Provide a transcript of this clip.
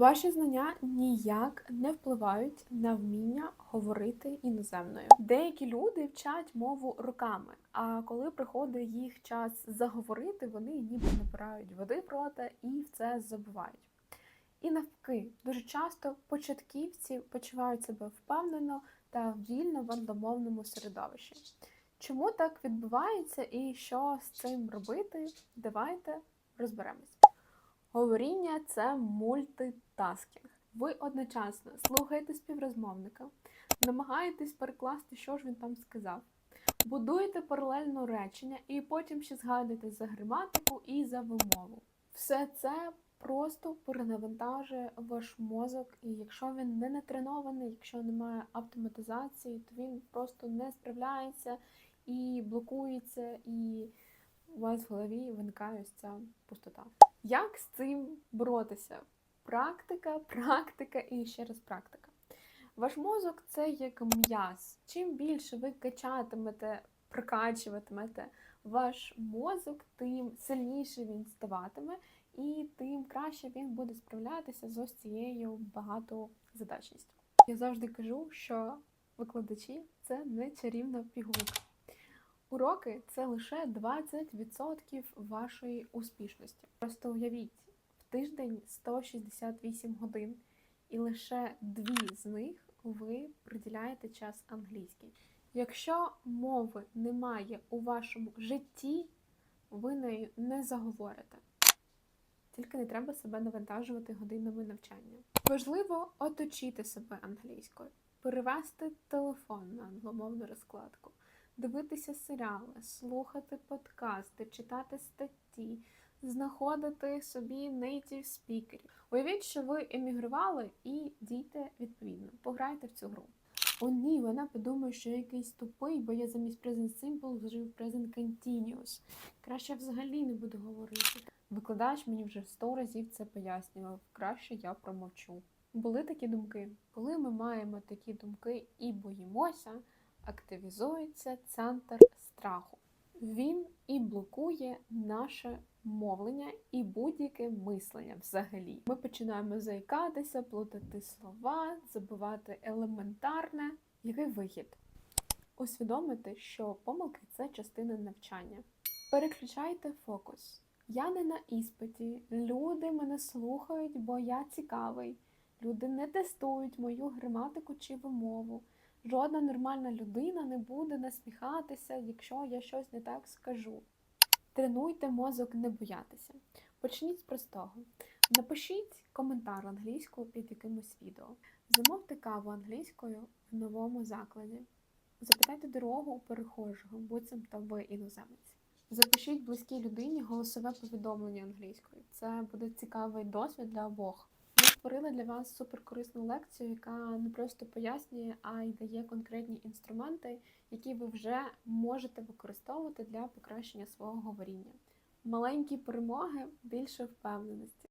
Ваші знання ніяк не впливають на вміння говорити іноземною. Деякі люди вчать мову роками, а коли приходить їх час заговорити, вони ніби набирають води в рота і в це забувають. І навпаки, дуже часто початківці почувають себе впевнено та вільно в англомовному середовищі. Чому так відбувається і що з цим робити? Давайте розберемось. Говоріння це мультитаскінг. Ви одночасно слухаєте співрозмовника, намагаєтесь перекласти, що ж він там сказав, будуєте паралельно речення і потім ще згадуєте за граматику і за вимову. Все це просто перенавантажує ваш мозок, і якщо він не натренований, якщо немає автоматизації, то він просто не справляється і блокується, і у вас в голові виникає ось ця пустота. Як з цим боротися? Практика, практика і ще раз практика. Ваш мозок це як м'яз. Чим більше ви качатимете, прокачуватимете ваш мозок, тим сильніше він ставатиме, і тим краще він буде справлятися з ось цією багатозадачністю. Я завжди кажу, що викладачі це не чарівна пігулка. Уроки це лише 20% вашої успішності. Просто уявіть, в тиждень 168 годин, і лише дві з них ви приділяєте час англійській. Якщо мови немає у вашому житті, ви нею не заговорите. Тільки не треба себе навантажувати годинами навчання. Важливо оточити себе англійською, перевести телефон на англомовну розкладку дивитися серіали, слухати подкасти, читати статті, знаходити собі нейтів спікерів. Уявіть, що ви емігрували і дійте відповідно. Пограйте в цю гру. О, ні, вона подумає, що я якийсь тупий, бо я замість Present Simple вжив Present Continuous. Краще взагалі не буду говорити. Викладач мені вже сто разів це пояснював. Краще я промовчу. Були такі думки. Коли ми маємо такі думки і боїмося, активізується центр страху. Він і блокує наше мовлення і будь-яке мислення взагалі. Ми починаємо заїкатися, плутати слова, забувати елементарне. Який вихід? Усвідомити, що помилки це частина навчання. Переключайте фокус. Я не на іспиті. Люди мене слухають, бо я цікавий. Люди не тестують мою граматику чи вимову. Жодна нормальна людина не буде насміхатися, якщо я щось не так скажу. Тренуйте мозок не боятися. Почніть з простого. Напишіть коментар англійською під якимось відео. Замовте каву англійською в новому закладі. Запитайте дорогу у перехожого, буцімто ви іноземець. Запишіть близькій людині голосове повідомлення англійською. Це буде цікавий досвід для обох. Ми створили для вас суперкорисну лекцію, яка не просто пояснює, а й дає конкретні інструменти, які ви вже можете використовувати для покращення свого говоріння. Маленькі перемоги більше впевненості.